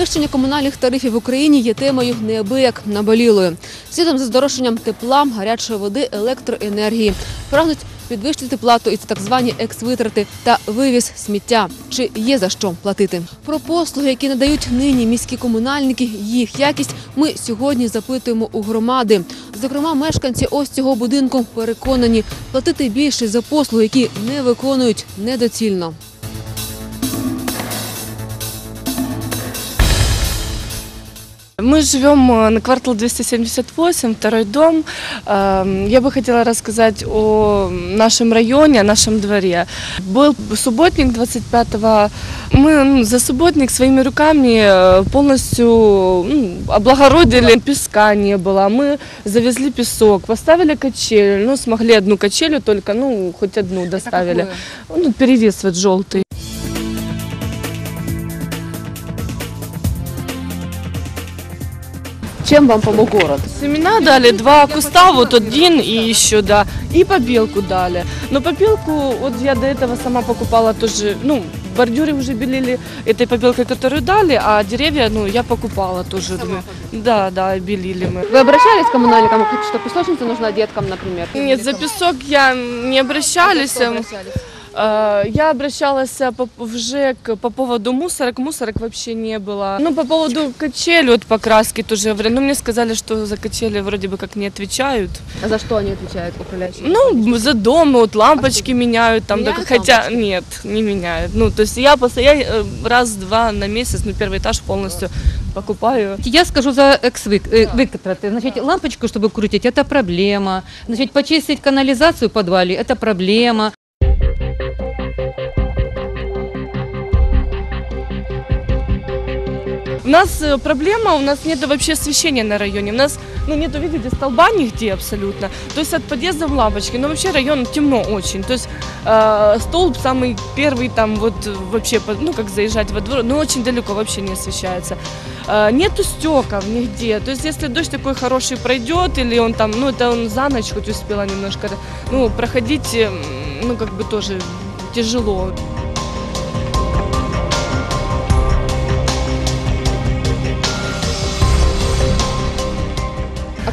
Підвищення комунальних тарифів в Україні є темою неабияк наболілою. Слідом за здорожчанням тепла, гарячої води, електроенергії. Прагнуть підвищити плату і за так звані екс-витрати та вивіз сміття. Чи є за що платити? Про послуги, які надають нині міські комунальники, їх якість ми сьогодні запитуємо у громади. Зокрема, мешканці ось цього будинку переконані, платити більше за послуги, які не виконують, недоцільно. Мы живем э, на квартал 278, второй дом. Эм, Я бы хотела рассказать о нашем районе, о нашем дворе. Был субботник 25-го. Мы ну, за субботник своими руками э, полностью ну, облагородили. Песка не было. Мы завезли песок, поставили качель. Ну, смогли одну качелю только, ну, хоть одну доставили. Ну, перевес вот желтый. Чем вам помог город? Семена дали, два куста, вот один и еще, да. И побелку дали. Но побелку, вот я до этого сама покупала тоже, ну, бордюры уже белили этой побелкой, которую дали, а деревья, ну, я покупала тоже. думаю. Да, да, белили мы. Вы обращались к коммунальникам, что песочница нужна деткам, например? Нет, за песок я не обращались. Э, Я обращалась по- в ЖЭК по поводу мусорок. Мусорок вообще не было. Ну, по поводу качели, вот покраски тоже. Ну, мне сказали, что за качели вроде бы как не отвечают. А за что они отвечают, управляющие? Ну, за дом, вот лампочки меняют там, Меняют так, хотя лампочки? нет, не меняют. Ну, то есть я, я э, раз-два на месяц, ну, первый этаж полностью покупаю. Я скажу за экс-выкатраты. Значит, лампочку, чтобы крутить, это проблема. Значит, почистить канализацию в подвале, это проблема. У нас э, проблема, у нас нет вообще освещения на районе. У нас, ну, нету, видите, столба нигде абсолютно. То есть от подъезда в лампочки. Но вообще район темно очень. То есть э, столб самый первый там вот вообще, ну, как заезжать во двор, ну, очень далеко вообще не освещается. Э, нету стекол нигде. То есть если дождь такой хороший пройдет, или он там, ну, это он за ночь хоть успела немножко, ну, проходить, э, ну, как бы тоже тяжело.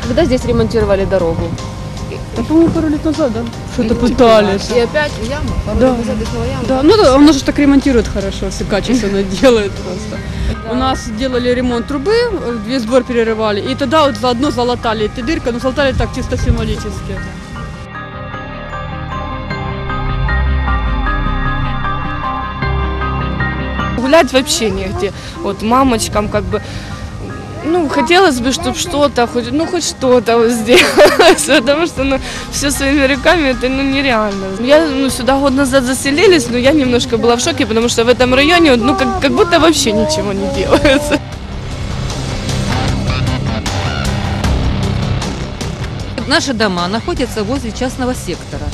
Когда здесь ремонтировали дорогу? По-моему, пару лет назад, да? Что-то пытались. И опять яма? Пару Да. лет назад яма? Да, ну да, он же так ремонтирует хорошо, все качественно делает просто. У нас делали ремонт трубы, весь сбор перерывали, и тогда вот заодно залатали эти дырки, но залатали так чисто символически. Гулять вообще негде. Вот мамочкам как бы ну, хотелось бы, чтобы что-то, хоть, ну, хоть что-то вот сделалось, потому что, ну, все своими руками, это, ну, нереально. Я, ну, сюда год назад заселились, но я немножко была в шоке, потому что в этом районе, ну, как, как будто вообще ничего не делается. Наши дома находятся возле частного сектора.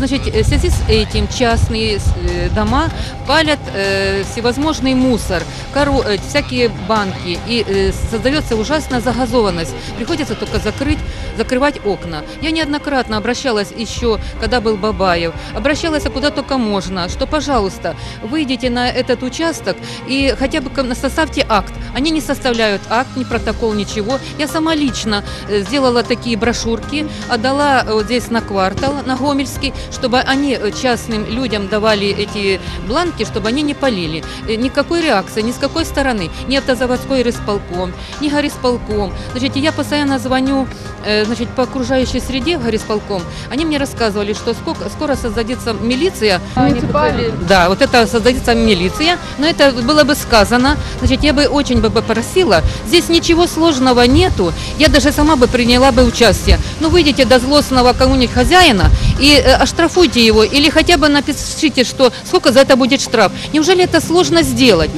Значит, э, в связи с этим частные э, дома палят э, всевозможный мусор, э, всякие банки, и создается ужасная загазованность. Приходится только закрыть, закрывать окна. Я неоднократно обращалась еще, когда был Бабаев, обращалась куда только можно, что, пожалуйста, выйдите на этот участок и хотя бы составьте акт. Они не составляют акт, ни протокол, ничего. Я сама лично сделала такие брошюрки, отдала вот здесь на квартал, на Гомельский, чтобы они э, частным людям давали эти бланки, чтобы они не полили. Э, Никакой реакции, ни с какой стороны. Ни автозаводской рисполком, ни горисполком. Значит, я постоянно звоню э, значит, по окружающей среде в горисполком. Они мне рассказывали, что сколько, скоро создадется милиция. Муниципальные. Да, вот это создадется милиция, но это было бы сказано. Значит, я бы очень бы попросила, здесь ничего сложного нету, я даже сама бы приняла бы участие. Ну, выйдите до злостного кому-нибудь хозяина и э, оштрафуйте его, или хотя бы напишите, что сколько за это будет штраф. Неужели это сложно сделать?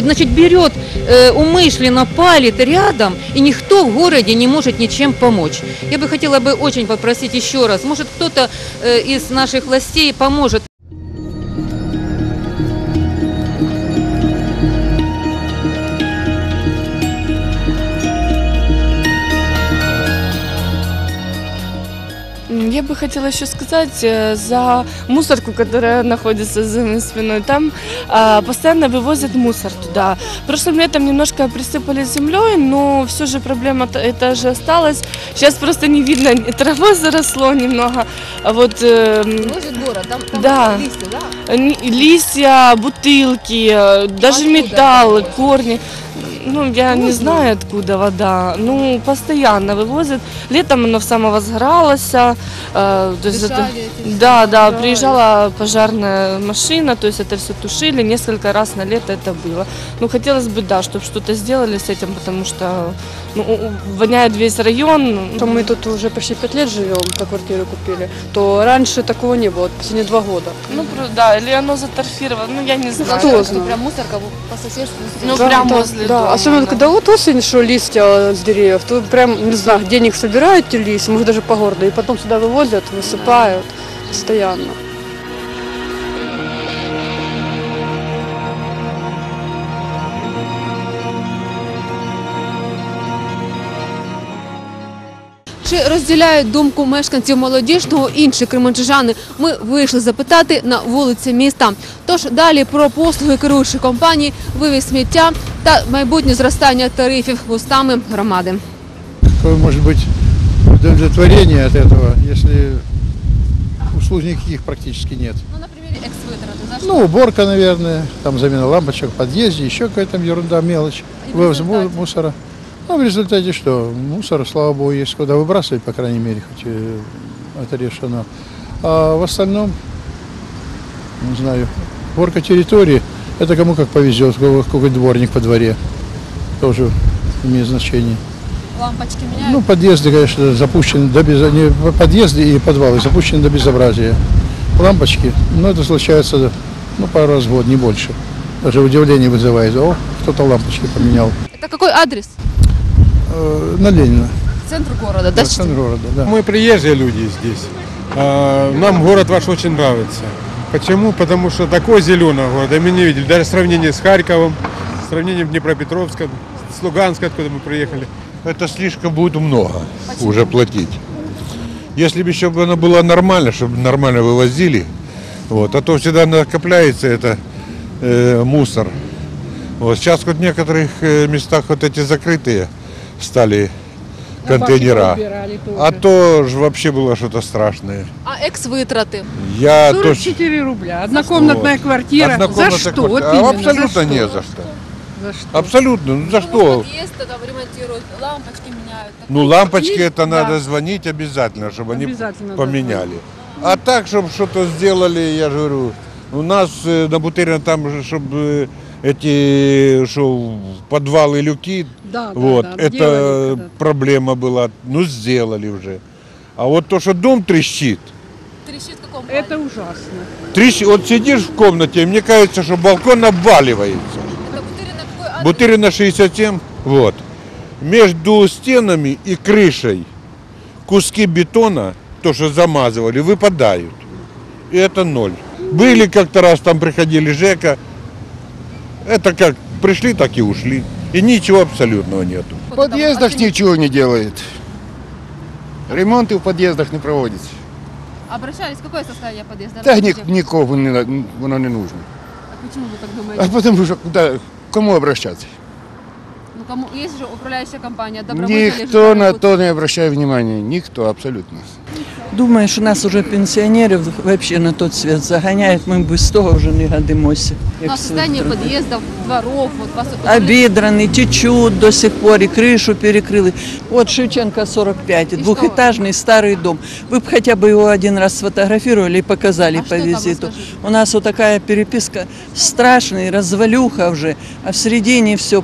Значит, берет э, умышленно, палит рядом, и никто в городе не может ничем помочь. Я бы хотела бы очень попросить еще раз, может кто-то э, из наших властей поможет Я бы хотела еще сказать э, за мусорку, которая находится за моей спиной. Там а, постоянно вывозят мусор туда. Прошлым летом немножко присыпали землей, но все же проблема т- это же осталась. Сейчас просто не видно, трава заросло немного. А вот э, Вивозять город, там, там Да. листя, да? Н- листья, бутылки, э, даже Откуда металл, это корни. Ну, я не знаю, откуда вода. Ну, постоянно вывозят. Летом оно само возгоралось. э, то есть это- да, да, приезжала пожарная машина, то есть это все тушили, несколько раз на лето это было. Ну, хотелось бы, да, чтобы что-то сделали с этим, потому что ну, воняет весь район. Что мы тут уже почти пять лет живем, по квартиру купили, то раньше такого не было, последние два года. Ну, да, или оно заторфировано, ну, я не знаю. кто знает. прям мусорка по соседству. Ну, Да, прям возле да. дома, Особенно, да. когда вот осень, что листья с деревьев, то прям, не знаю, денег собирают эти листья, может даже по городу, и потом сюда вывозят, высыпают постоянно. Чи розділяють думку мешканців молодіжного інші кременчужани? Ми вийшли запитати на вулиці міста. Тож далі про послуги керуючих компаній, вивіз сміття та майбутнє зростання тарифів вустами громади. Какое может быть удовлетворение от этого, если услуг никаких практически нет? Ну, на примірі ексвитрати. Ну, уборка, наверное, там замена лампочек в подъезде, еще какая-то там ерунда, мелочь, И в вывоз результате? му- мусора. А в результате что? Мусор, слава богу, есть куда выбрасывать, по крайней мере, хоть э, это решено. А в остальном, не знаю, уборка территории, это кому как повезет, какой дворник по дворе, тоже имеет значение. Лампочки Ну, подъезды, конечно, запущены до без... не, подъезды и подвалы запущены до безобразия. Лампочки, ну, это случается, ну, пару раз в год, не больше. Даже удивление вызывает. О, кто-то лампочки поменял. Это какой адрес? Э, на Ленина, Центр города, да? да, центр города, да. Мы приезжие люди здесь. А, Нам город ваш очень нравится. Почему? Потому что такой зеленый город мы не видели. Даже в сравнении с Харьковом, в сравнении с Днепропетровском, с Луганска, откуда мы приехали. Это слишком будет много уже платить. Если бы еще бы оно было нормально, чтобы нормально вывозили, вот, а то всегда накопляется это э, мусор. Вот сейчас вот в некоторых э, местах вот эти закрытые стали контейнера. А то же вообще было что-то страшное. А ексвитрати? Я тоже 44 рубля. Однокомнатная квартира. Однокомнатная за что? квартира. Вот А абсолютно за что? не за что. За что? Абсолютно. Ну за что? Подъезд там ремонтируют, лампочки меняют. Ну, лампочки Есть, это да. надо звонить обязательно, чтобы они Обязательно поменяли. А так, чтобы что-то сделали, я же говорю, у нас э, на Бутырина там, чтобы эти что, подвалы, люки, Да, да, вот, да, это делали когда-то. проблема была, ну, сделали уже. А вот то, что дом трещит, Трещит в каком Это ужасно. трещит, вот сидишь в комнате, и мне кажется, что балкон обваливается. Это Бутырина какой адрес? Бутырина 67, вот. Между стенами и крышей куски бетона, то, что замазывали, выпадают. И это ноль. Были как-то раз, там приходили Жека. Это как пришли, так и ушли. И ничего абсолютного нету. В подъездах ничего не делает. Ремонты в подъездах не проводится. Обращались, какое состояние подъезда? Та ні, Расскажите. нікого не, на- воно не нужно. А почему вы так думаете? А потому що куди, кому обращатися? Ну, кому есть же управляющая компания, добровольцы Ніхто на то не обращає внимания. Ніхто абсолютно. Думаю, що нас уже пенсіонерів вообще на тот свет загоняють, ми без того вже не годимося. Ну, а состояние подъездов, дворов, вот вас... Обідрані, течуть до сих пор, і кришу перекрили. Вот Шевченко 45, двухэтажный старый дом. Вы бы хотя бы его один раз сфотографировали и показали А по что там, визиту. расскажите? У нас вот такая переписка страшная, развалюха уже, а в середине все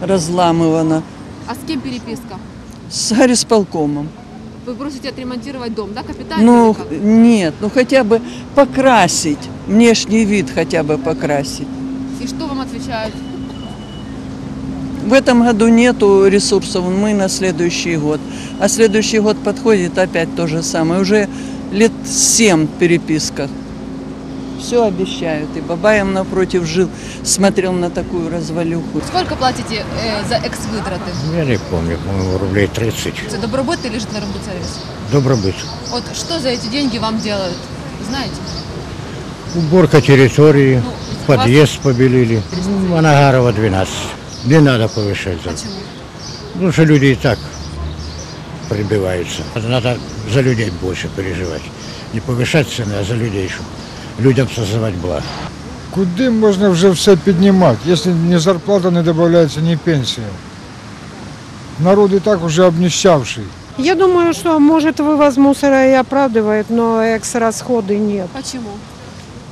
разламывано. А с кем переписка? С горисполкомом. Вы просите отремонтировать дом, да, капитально? Ну, нет, ну хотя бы покрасить, внешний вид хотя бы покрасить. И что вам отвечают? В этом году нету ресурсов, мы на следующий год. А следующий год подходит опять то же самое. Уже лет семь в переписках. Все обещают. И Бабаем напротив жил, смотрел на такую развалюху. Сколько платите е, за екс-витрати? Я не помню, по-моему, рублей 30. Це добробут или житлоремонтсервіс? Добробыт. Вот что за эти деньги вам делают? Знаете? Уборка территории, Ну, подъезд побелили. Ну, Анагарова 12. Не надо повышать. зарплату. Почему? Потому что люди и так прибиваются. Надо за людей больше переживать. Не повышать цены, а за людей, чтобы людям создавать благо. Куди можна вже все піднімати, якщо ні зарплата не додається, ні пенсія? Народ і так уже обніщавший. Я думаю, что может вывоз мусора и оправдывает, но экс-расходы нет. Почему?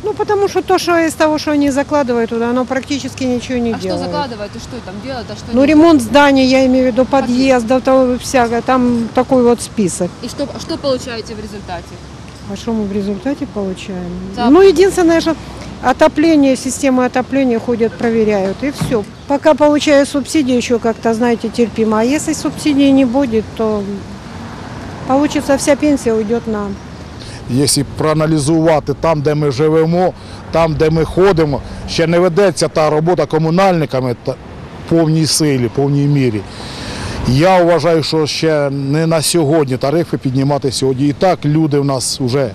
Ну, потому что то, что из того, что они закладывают туда, оно практически ничего не А что делает. закладывают и что там делают, а что Ну, нет? ремонт зданий, я имею в виду подъездов, того всякое, там такой вот список. И что, что получаете в результате? А что мы в результате получаем? Да. Ну, единственное, что отопление, системы отопления ходят, проверяют, и все. Пока получаю субсидии, еще как-то, знаете, терпимо. А если субсидий не будет, то получится вся пенсия уйдет на Якщо проаналізувати там, де ми живемо, там, де ми ходимо, ще не ведеться та робота комунальниками в повній силі, повній мірі. Я вважаю, що ще не на сьогодні тарифи піднімати сьогодні. І так люди в нас вже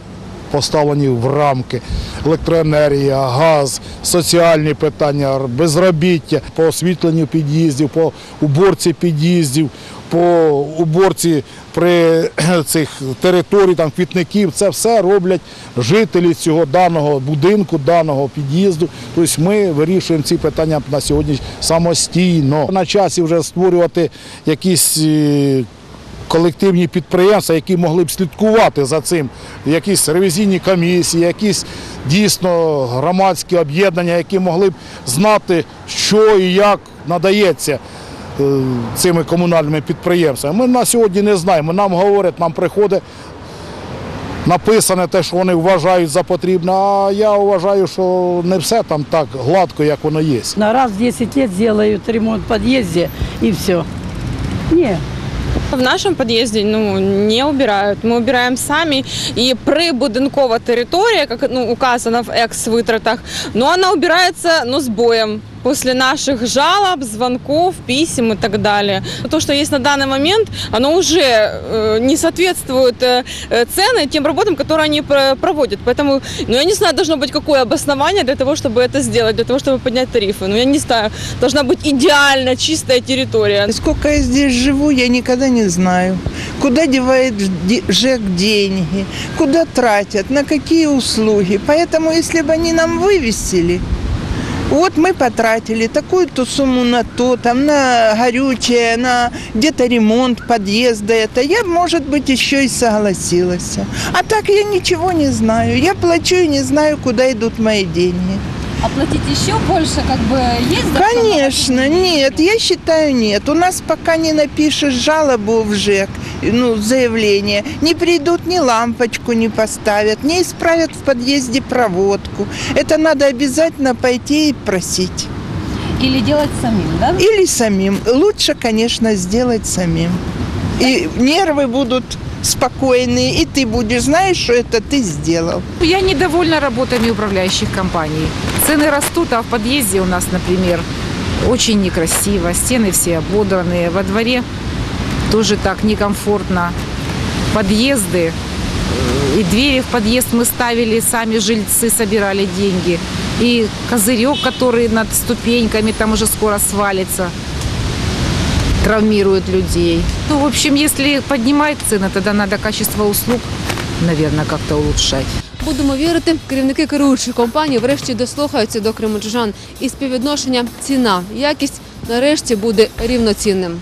поставлені в рамки. Електроенергія, газ, соціальні питання, безробіття, по освітленню під'їздів, по уборці під'їздів, по уборці при цих територій, там квітників. Це все роблять жителі цього даного будинку, даного під'їзду. Тобто ми вирішуємо ці питання на сьогодні самостійно. На часі вже створювати якісь е, колективні підприємства, які могли б слідкувати за цим, якісь ревізійні комісії, якісь дійсно громадські об'єднання, які могли б знати, що і як надається е, цими комунальними підприємствами. Ми на сьогодні не знаємо. Нам говорять, нам приходить написане те, що вони вважають за потрібне, а я вважаю, що не все там так гладко, як воно є. На раз в 10 років делают ремонт в під'їзді і все. Не, В нашому під'їзді ну не убирають. Ми убираємо самі. І прибудинкова територія, як ну указано в екс-витратах, ну вона убирається ну з боєм. После наших жалоб, звонков, писем и так далее. То, что есть на данный момент, оно уже э, не соответствует э, э, цены тем работам, которые они про- проводят. Поэтому, ну, я не знаю, должно быть какое обоснование для того, чтобы это сделать, для того, чтобы поднять тарифы. Ну, я не знаю, должна быть идеально чистая территория. Сколько я здесь живу, я никогда не знаю. Куда девает де- ЖЭК деньги, куда тратят, на какие услуги. Поэтому, если бы они нам вывесили, вот мы потратили такую-то сумму на то, там на горючее, на где-то ремонт подъезда, это я, может быть, еще и согласилась. А так я ничего не знаю. Я плачу и не знаю, куда идут мои деньги. А платить еще больше, как бы, есть Конечно, нет, я считаю нет. У нас пока не напишешь жалобу в ЖЭК, ну, заявление, не придут, ни лампочку не поставят, не исправят в подъезде проводку. Это надо обязательно пойти и просить. Или делать самим, да? Или самим. Лучше, конечно, сделать самим. И нервы будут спокойные, и ты будешь, знаешь, что это ты сделал. Я недовольна работами управляющих компаний. Цены растут, а в подъезде у нас, например, очень некрасиво. Стены все ободранные. Во дворе тоже так некомфортно. Подъезды э, и двери в подъезд мы ставили, сами жильцы собирали деньги. И козырек, который над ступеньками, там уже скоро свалится, травмирует людей. Ну, в общем, если поднимать цены, тогда надо качество услуг, наверное, как-то улучшать. Будемо вірити, керівники керуючих компаній врешті дослухаються до кримчужан, і співвідношення ціна якість нарешті буде рівноцінним.